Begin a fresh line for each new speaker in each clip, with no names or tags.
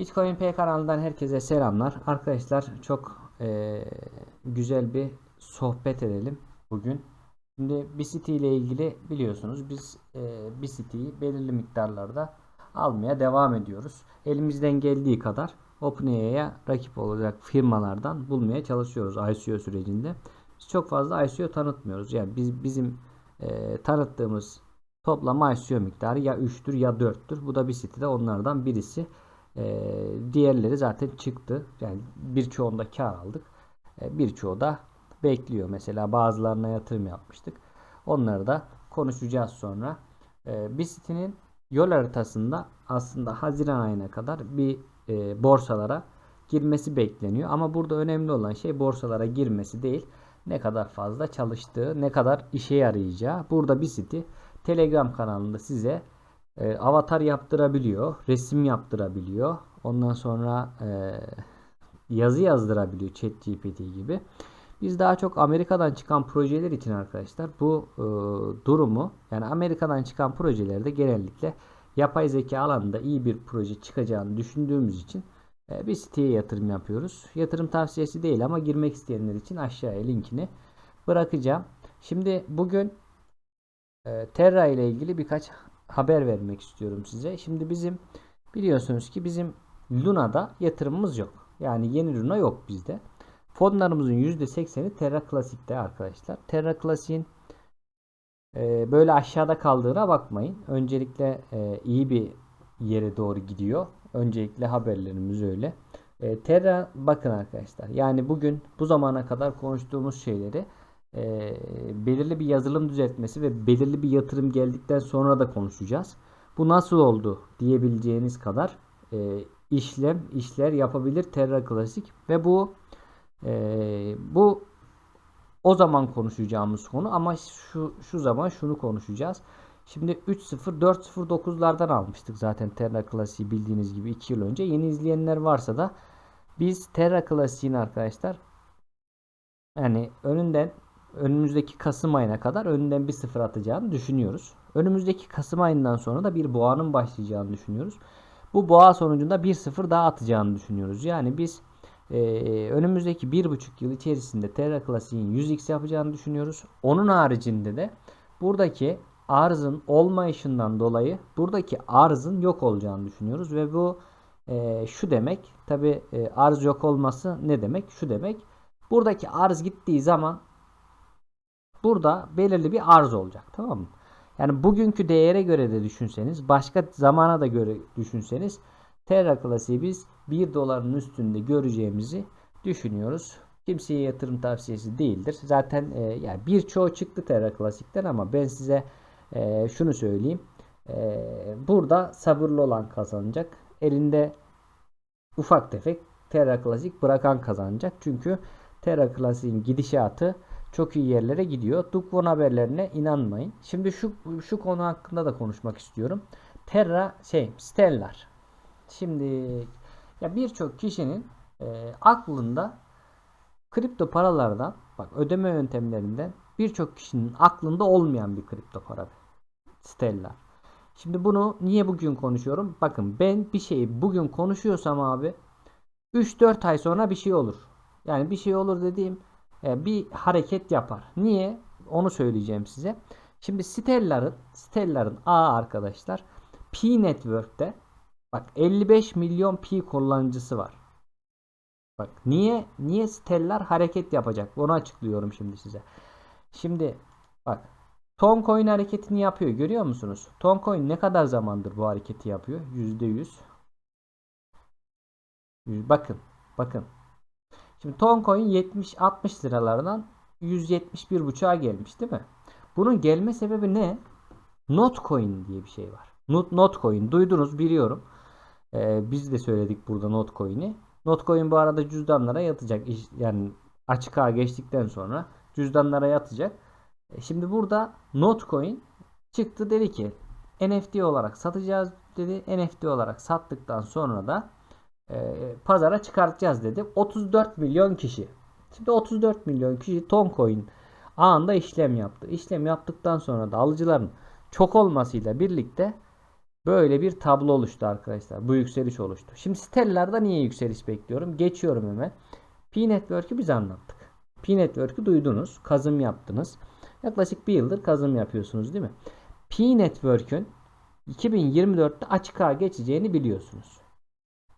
Bitcoin P kanalından herkese selamlar. Arkadaşlar çok eee, güzel bir sohbet edelim bugün. Şimdi BCT ile ilgili biliyorsunuz biz eee BCT'yi belirli miktarlarda almaya devam ediyoruz. Elimizden geldiği kadar OpenAI'ya rakip olacak firmalardan bulmaya çalışıyoruz ICO sürecinde. Biz çok fazla ICO tanıtmıyoruz. Yani biz bizim eee, tanıttığımız toplam ICO miktarı ya 3'tür ya 4'tür. Bu da BCT'de onlardan birisi. Ee, diğerleri zaten çıktı. Yani birçoğunda kar aldık. Ee, birçoğu da bekliyor. Mesela bazılarına yatırım yapmıştık. Onları da konuşacağız sonra. Ee, BIST'nin yol haritasında aslında Haziran ayına kadar bir e, borsalara girmesi bekleniyor. Ama burada önemli olan şey borsalara girmesi değil. Ne kadar fazla çalıştığı, ne kadar işe yarayacağı. Burada BIST Telegram kanalında size e, avatar yaptırabiliyor, resim yaptırabiliyor. Ondan sonra e, yazı yazdırabiliyor ChatGPT gibi. Biz daha çok Amerika'dan çıkan projeler için arkadaşlar bu e, durumu yani Amerika'dan çıkan projelerde genellikle yapay zeka alanında iyi bir proje çıkacağını düşündüğümüz için e, bir siteye yatırım yapıyoruz. Yatırım tavsiyesi değil ama girmek isteyenler için aşağıya linkini bırakacağım. Şimdi bugün e, Terra ile ilgili birkaç haber vermek istiyorum size. Şimdi bizim biliyorsunuz ki bizim Luna'da yatırımımız yok. Yani yeni Luna yok bizde. Fonlarımızın %80'i Terra Classic'te arkadaşlar. Terra Classic'in e, böyle aşağıda kaldığına bakmayın. Öncelikle e, iyi bir yere doğru gidiyor. Öncelikle haberlerimiz öyle. E, Terra bakın arkadaşlar. Yani bugün bu zamana kadar konuştuğumuz şeyleri e, belirli bir yazılım düzeltmesi ve belirli bir yatırım geldikten sonra da konuşacağız. Bu nasıl oldu diyebileceğiniz kadar e, işlem işler yapabilir Terra Classic ve bu e, bu o zaman konuşacağımız konu ama şu şu zaman şunu konuşacağız. Şimdi 3.0 4.09'lardan almıştık zaten Terra Classic'i bildiğiniz gibi 2 yıl önce. Yeni izleyenler varsa da biz Terra Classic'in arkadaşlar yani önünden önümüzdeki Kasım ayına kadar önünden bir sıfır atacağını düşünüyoruz. Önümüzdeki Kasım ayından sonra da bir boğanın başlayacağını düşünüyoruz. Bu boğa sonucunda bir sıfır daha atacağını düşünüyoruz. Yani biz e, önümüzdeki bir buçuk yıl içerisinde Terra Classic'in 100x yapacağını düşünüyoruz. Onun haricinde de buradaki arzın olmayışından dolayı buradaki arzın yok olacağını düşünüyoruz ve bu e, şu demek tabi e, arz yok olması ne demek şu demek buradaki arz gittiği zaman burada belirli bir arz olacak tamam mı? Yani bugünkü değere göre de düşünseniz başka zamana da göre düşünseniz Terra Classic'i biz 1 doların üstünde göreceğimizi düşünüyoruz. Kimseye yatırım tavsiyesi değildir. Zaten e, yani birçoğu çıktı Terra Classic'ten ama ben size e, şunu söyleyeyim. E, burada sabırlı olan kazanacak. Elinde ufak tefek Terra Classic bırakan kazanacak. Çünkü Terra Classic'in gidişatı çok iyi yerlere gidiyor. Dukvon haberlerine inanmayın. Şimdi şu şu konu hakkında da konuşmak istiyorum. Terra şey Stellar. Şimdi ya birçok kişinin e, aklında kripto paralardan bak ödeme yöntemlerinden birçok kişinin aklında olmayan bir kripto para. Stellar. Şimdi bunu niye bugün konuşuyorum? Bakın ben bir şeyi bugün konuşuyorsam abi 3-4 ay sonra bir şey olur. Yani bir şey olur dediğim bir hareket yapar. Niye? Onu söyleyeceğim size. Şimdi Stellar'ın Stellar'ın A arkadaşlar P Network'te bak 55 milyon P kullanıcısı var. Bak niye niye Stellar hareket yapacak? Onu açıklıyorum şimdi size. Şimdi bak Toncoin hareketini yapıyor. Görüyor musunuz? Toncoin ne kadar zamandır bu hareketi yapıyor? %100. Bakın. Bakın. Şimdi Toncoin 70-60 liralardan 171.5'a gelmiş değil mi? Bunun gelme sebebi ne? Notcoin diye bir şey var. Not, Notcoin duydunuz biliyorum. Ee, biz de söyledik burada Notcoin'i. Notcoin bu arada cüzdanlara yatacak. Yani açık ağa geçtikten sonra cüzdanlara yatacak. E, Şimdi burada Notcoin çıktı dedi ki NFT olarak satacağız dedi. NFT olarak sattıktan sonra da e, pazara çıkartacağız dedi. 34 milyon kişi. Şimdi 34 milyon kişi Toncoin anında işlem yaptı. İşlem yaptıktan sonra da alıcıların çok olmasıyla birlikte Böyle bir tablo oluştu arkadaşlar. Bu yükseliş oluştu. Şimdi Stellar'da niye yükseliş bekliyorum? Geçiyorum hemen. P-Network'ü biz anlattık. P-Network'ü duydunuz. Kazım yaptınız. Yaklaşık bir yıldır kazım yapıyorsunuz değil mi? P-Network'ün 2024'te açık ağa geçeceğini biliyorsunuz.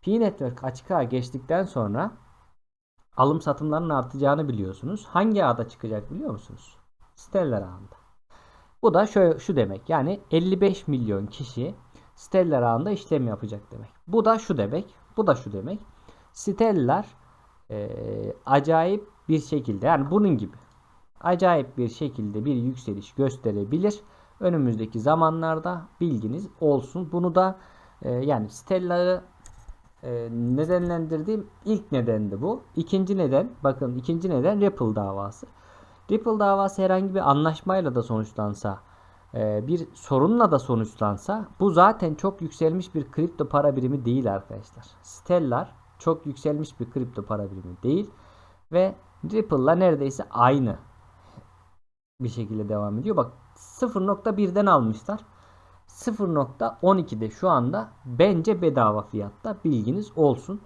P-Network açık ağa geçtikten sonra alım satımlarının artacağını biliyorsunuz. Hangi ağda çıkacak biliyor musunuz? Stellar ağında. Bu da şöyle, şu demek. Yani 55 milyon kişi Stellar ağında işlem yapacak demek. Bu da şu demek. Bu da şu demek. Stellar eee, acayip bir şekilde yani bunun gibi acayip bir şekilde bir yükseliş gösterebilir. Önümüzdeki zamanlarda bilginiz olsun. Bunu da e, yani Stellar'ı e, nedenlendirdiğim ilk neden de bu. İkinci neden bakın ikinci neden Ripple davası. Ripple davası herhangi bir anlaşmayla da sonuçlansa e, bir sorunla da sonuçlansa bu zaten çok yükselmiş bir kripto para birimi değil arkadaşlar. Stellar çok yükselmiş bir kripto para birimi değil ve Ripple'la neredeyse aynı bir şekilde devam ediyor. Bak 0.1'den almışlar. 0.12'de şu anda bence bedava fiyatta bilginiz olsun.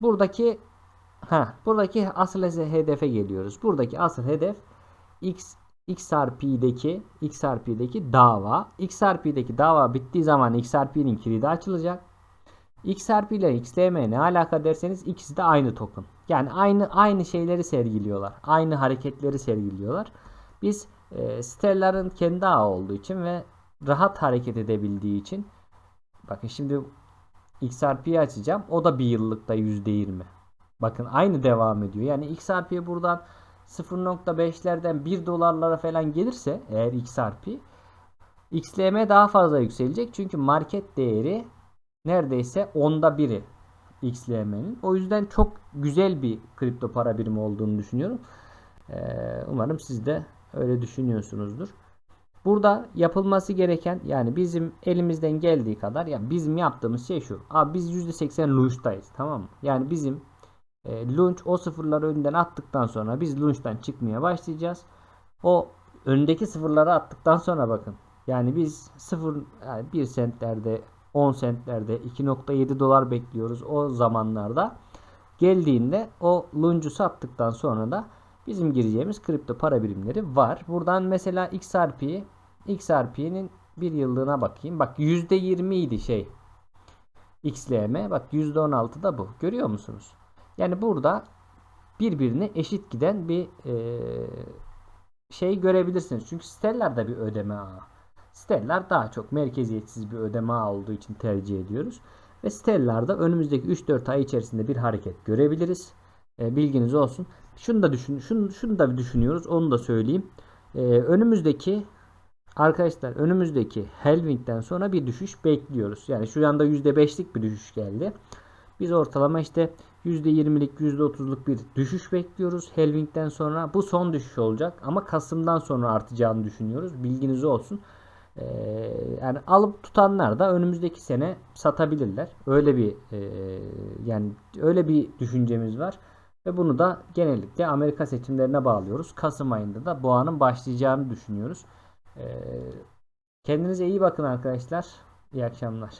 Buradaki ha buradaki asıl hedefe geliyoruz. Buradaki asıl hedef X XRP'deki XRP'deki dava. XRP'deki dava bittiği zaman XRP'nin kilidi açılacak. XRP ile XLM ne alaka derseniz ikisi de aynı token. Yani aynı aynı şeyleri sergiliyorlar. Aynı hareketleri sergiliyorlar. Biz e, Stellar'ın kendi ağı olduğu için ve rahat hareket edebildiği için bakın şimdi XRP'yi açacağım. O da bir yıllıkta %20. Bakın aynı devam ediyor. Yani XRP buradan 0.5'lerden 1 dolarlara falan gelirse eğer XRP XLM daha fazla yükselecek. Çünkü market değeri neredeyse onda biri XLM'nin. O yüzden çok güzel bir kripto para birimi olduğunu düşünüyorum. Ee, umarım siz de öyle düşünüyorsunuzdur. Burada yapılması gereken yani bizim elimizden geldiği kadar yani bizim yaptığımız şey şu. Abi biz %80 launch'tayız tamam mı? Yani bizim e, launch o sıfırları önden attıktan sonra biz launch'tan çıkmaya başlayacağız. O öndeki sıfırları attıktan sonra bakın. Yani biz sıfır yani 1 sentlerde 10 sentlerde 2.7 dolar bekliyoruz o zamanlarda. Geldiğinde o lunge'u sattıktan sonra da bizim gireceğimiz kripto para birimleri var. Buradan mesela XRP XRP'nin bir yıllığına bakayım. Bak %20 idi şey. XLM bak %16 da bu. Görüyor musunuz? Yani burada birbirine eşit giden bir e, şey görebilirsiniz. Çünkü Stellar bir ödeme ağı. Stellar daha çok merkeziyetsiz bir ödeme ağı olduğu için tercih ediyoruz. Ve Stellar'da önümüzdeki 3-4 ay içerisinde bir hareket görebiliriz. E, bilginiz olsun. Şunu da düşün, şunu, şunu da düşünüyoruz. Onu da söyleyeyim. E, önümüzdeki arkadaşlar önümüzdeki Helving'den sonra bir düşüş bekliyoruz. Yani şu anda %5'lik bir düşüş geldi. Biz ortalama işte %20'lik %30'luk bir düşüş bekliyoruz Helving'den sonra. Bu son düşüş olacak ama Kasım'dan sonra artacağını düşünüyoruz. Bilginiz olsun. Ee, yani alıp tutanlar da önümüzdeki sene satabilirler. Öyle bir e, yani öyle bir düşüncemiz var. Ve bunu da genellikle Amerika seçimlerine bağlıyoruz. Kasım ayında da boğanın başlayacağını düşünüyoruz. Ee, kendinize iyi bakın arkadaşlar. İyi akşamlar.